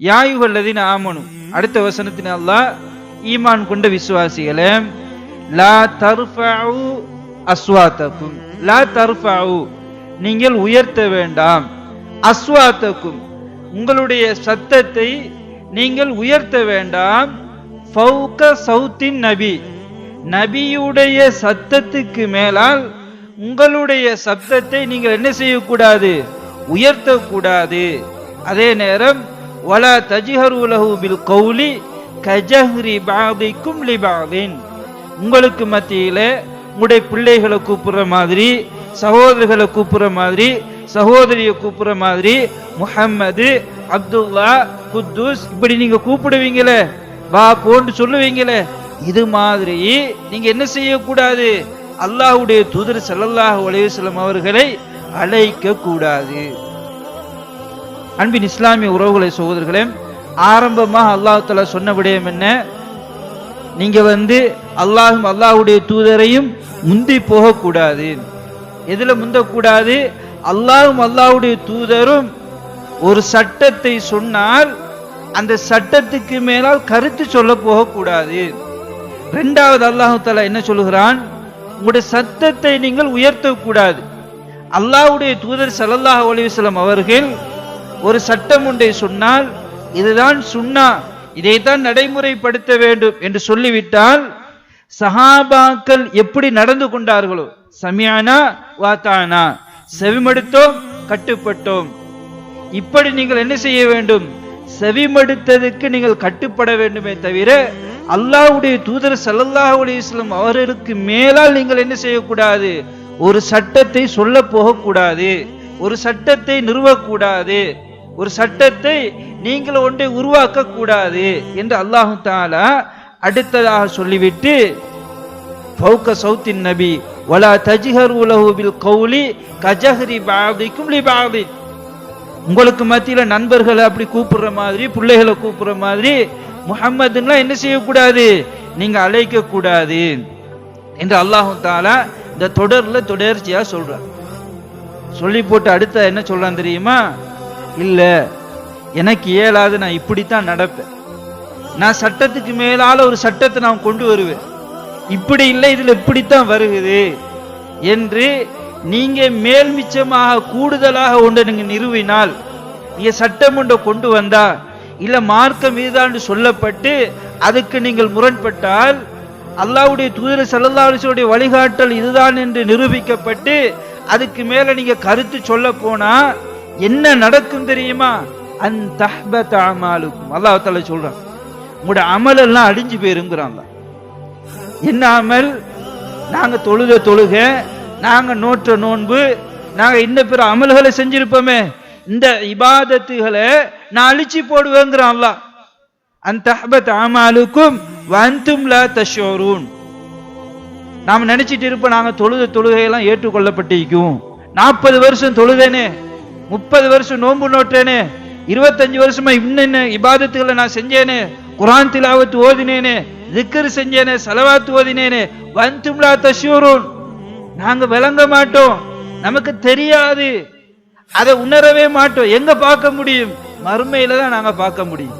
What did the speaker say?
யாயுகல்லதின் ஆமனும் அடுத்த வசனத்தின் அல்லாஹ் ஈமான் கொண்ட விசுவாசிகளே லா தர்ஃபஉ அஸ்வாத்தக்கும். லா தர்ஃபஉ நீங்கள் உயர்த்த வேண்டாம். அஸ்வாத்தக்கும் உங்களுடைய சத்தத்தை நீங்கள் உயர்த்த வேண்டாம். ஃபவுக சவுத்தின் நபி நபியுடைய சத்தத்துக்கு மேலால் உங்களுடைய சப்தத்தை நீங்கள் என்ன செய்யக்கூடாது? உயர்த்தக்கூடாது. அதே நேரம் வலா தஜிஹரு லஹு பில் கௌலி கஜஹ்ரி பாதிக்கும் லிபாதின் உங்களுக்கு மத்தியில உங்களுடைய பிள்ளைகளை கூப்பிடுற மாதிரி சகோதரர்களை கூப்பிடுற மாதிரி சகோதரியை கூப்பிடுற மாதிரி முஹம்மது அப்துல்லா குத்தூஸ் இப்படி நீங்க கூப்பிடுவீங்களே வா போன்று சொல்லுவீங்களே இது மாதிரி நீங்க என்ன செய்யக்கூடாது? அல்லாஹ்வுடைய தூதர் செல்லல்லாஹ் அலைஹி அவர்களை அழைக்க கூடாது அன்பின் இஸ்லாமிய உறவுகளை சகோதரர்களே ஆரம்பமாக அல்லாஹ் சொன்ன விடயம் என்ன? நீங்க வந்து அல்லாஹும் அல்லாஹுடைய தூதரையும் முந்தி போகக்கூடாது. எதுல முந்தக்கூடாது? அல்லாஹும் அல்லாஹுடைய தூதரும் ஒரு சட்டத்தை சொன்னால் அந்த சட்டத்துக்கு மேலால் கருத்து சொல்ல போகக்கூடாது. ரெண்டாவது அல்லாஹு என்ன சொல்லுகிறான்? உங்களுடைய சத்தத்தை நீங்கள் உயர்த்தக்கூடாது. அல்லாஹ்வுடைய தூதர் சல்லல்லாஹ் அலைஹி அவர்கள் ஒரு சட்டம் ஒன்றை சொன்னால் இதுதான் சுன்னா இதைத்தான் நடைமுறைப்படுத்த வேண்டும் என்று சொல்லிவிட்டால் சஹாபாக்கள் எப்படி நடந்து கொண்டார்களோ சமியானா வாத்தானா செவிமடுத்தோம் கட்டுப்பட்டோம். இப்படி நீங்கள் என்ன செய்ய வேண்டும்? செவிமடுத்ததுக்கு நீங்கள் கட்டுப்பட வேண்டுமே தவிர அல்லாஹுடைய தூதர் சல்லல்லாஹ் அலிஸ்லம் அவர்களுக்கு மேலால் நீங்கள் என்ன செய்யக்கூடாது? ஒரு சட்டத்தை சொல்ல போகக்கூடாது. ஒரு சட்டத்தை நிறுவக்கூடாது. ஒரு சட்டத்தை நீங்கள் ஒன்றை உருவாக்க கூடாது என்று அல்லாஹு தாலா அடுத்ததாக சொல்லிவிட்டு பௌக்க சௌத்தின் நபி வலா தஜிஹர் உலகுவில் கௌலி கஜஹரி பாதிக்கும் லி உங்களுக்கு மத்தியில் நண்பர்களை அப்படி கூப்பிடுற மாதிரி பிள்ளைகளை கூப்பிடுற மாதிரி முகம்மதுன்னா என்ன செய்யக்கூடாது? நீங்க அழைக்க கூடாது என்று அல்லாஹு தாலா இந்த தொடர்ல தொடர்ச்சியா சொல்றார் சொல்லி போட்டு அடுத்த என்ன சொல்றான் தெரியுமா? இல்ல எனக்கு இயலாது நான் இப்படித்தான் நடப்பேன். நான் சட்டத்துக்கு மேலால ஒரு சட்டத்தை நான் கொண்டு வருவேன். இப்படி இல்லை இதுல இப்படித்தான் வருகுது என்று நீங்க மேல் மிச்சமாக கூடுதலாக ஒன்றை நீங்க நிறுவினால் நீங்க சட்டம் ஒன்றை கொண்டு வந்தா இல்ல மார்க்கம் இதுதான் சொல்லப்பட்டு அதுக்கு நீங்கள் முரண்பட்டால் அல்லாவுடைய தூதர ஸல்லல்லாஹு வழிகாட்டல் இதுதான் என்று நிரூபிக்கப்பட்டு அதுக்கு மேல நீங்க கருத்து சொல்ல போனா என்ன நடக்கும் தெரியுமா? அந்த அமாலுக்கும். அல்லாஹ் சொல்றான். உங்களோட அமல் எல்லாம் அழிஞ்சு போயிருங்கிறாங்க. என்ன அமல்? நாங்க தொழுக தொழுக நாங்க நோற்ற நோன்பு நாங்க இன்ன பிற அமல்களை செஞ்சிருப்போமே இந்த இபாதத்துகளை நான் அழிச்சு போடுவேங்கிறான் அல்லாஹ். அந்த தஹ்பத் அமாலுக்கும் வந்தும் தஷோரூன். நாம நினைச்சிட்டு இருப்போம் நாங்க தொழுத தொழுகையெல்லாம் ஏற்றுக்கொள்ளப்பட்டிருக்கும். நாற்பது வருஷம் தொழுதேனே. முப்பது வருஷம் நோன்பு நோட்டேனே இருபத்தஞ்சு வருஷமா இன்னென்ன இபாதத்துகளை நான் செஞ்சேனே குரான் திலாவத்து ஓதினேனே திக்கர் செஞ்சேனே சலவாத்து ஓதினேனே வந்தும்லா தஷூரூன். நாங்க விளங்க மாட்டோம். நமக்கு தெரியாது. அதை உணரவே மாட்டோம். எங்க பார்க்க முடியும்? மறுமையில தான் நாங்க பார்க்க முடியும்.